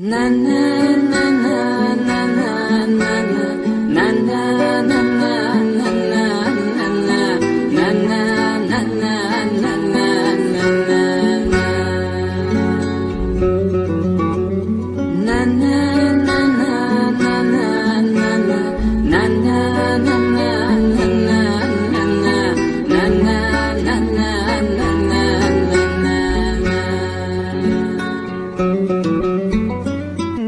Na na na na na na na na na na na na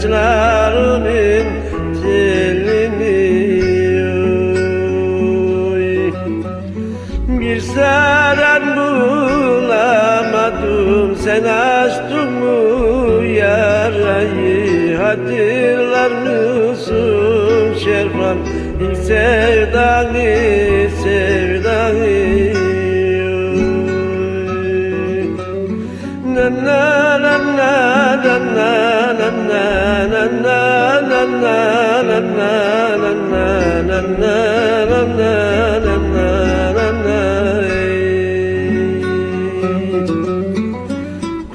saçlarının telini Oy. Bir saran bulamadım sen açtın mı yarayı? Hatırlar mısın şerfam ilk sevdanı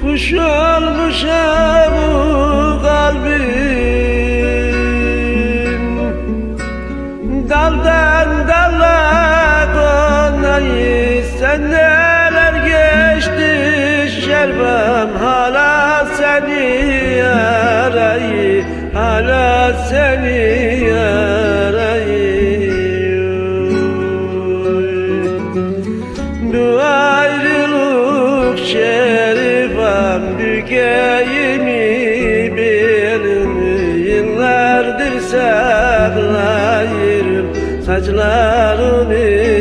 Kuş olmuşum seni yarayım. Bu ayrılık şerifem bükeyimi benim Yıllardır saklayırım saçlarını.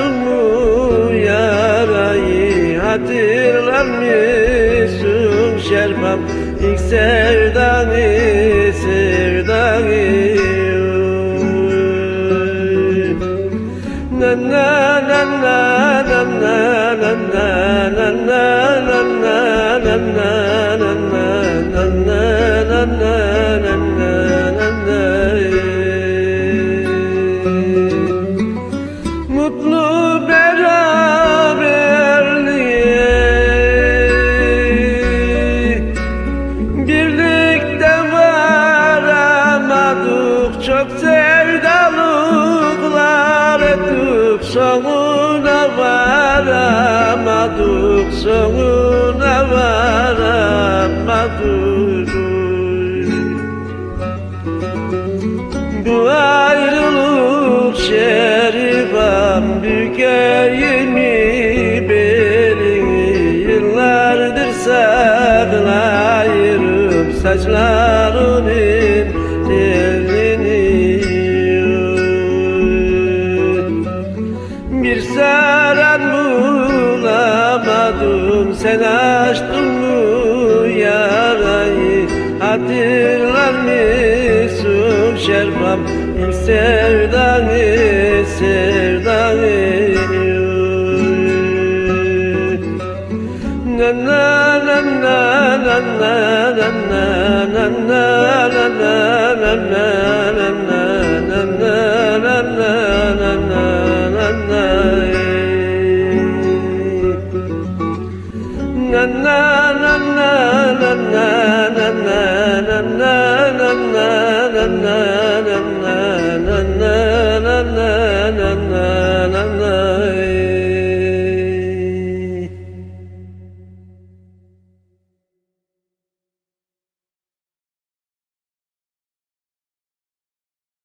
Mı yarayı Hatırlar mısın şerfam İlk sevdanı sevdanı na na Çok sevdalıklar ettik Sonuna varamadık Sonuna varamadık Bu ayrılık şerifam Bükeyimi belini Yıllardır saklayırım Saçlarının Sen açtın mı yarayı Hatırlar mısın şerfam İlk sevdanı sevdanı na na na na na na na na na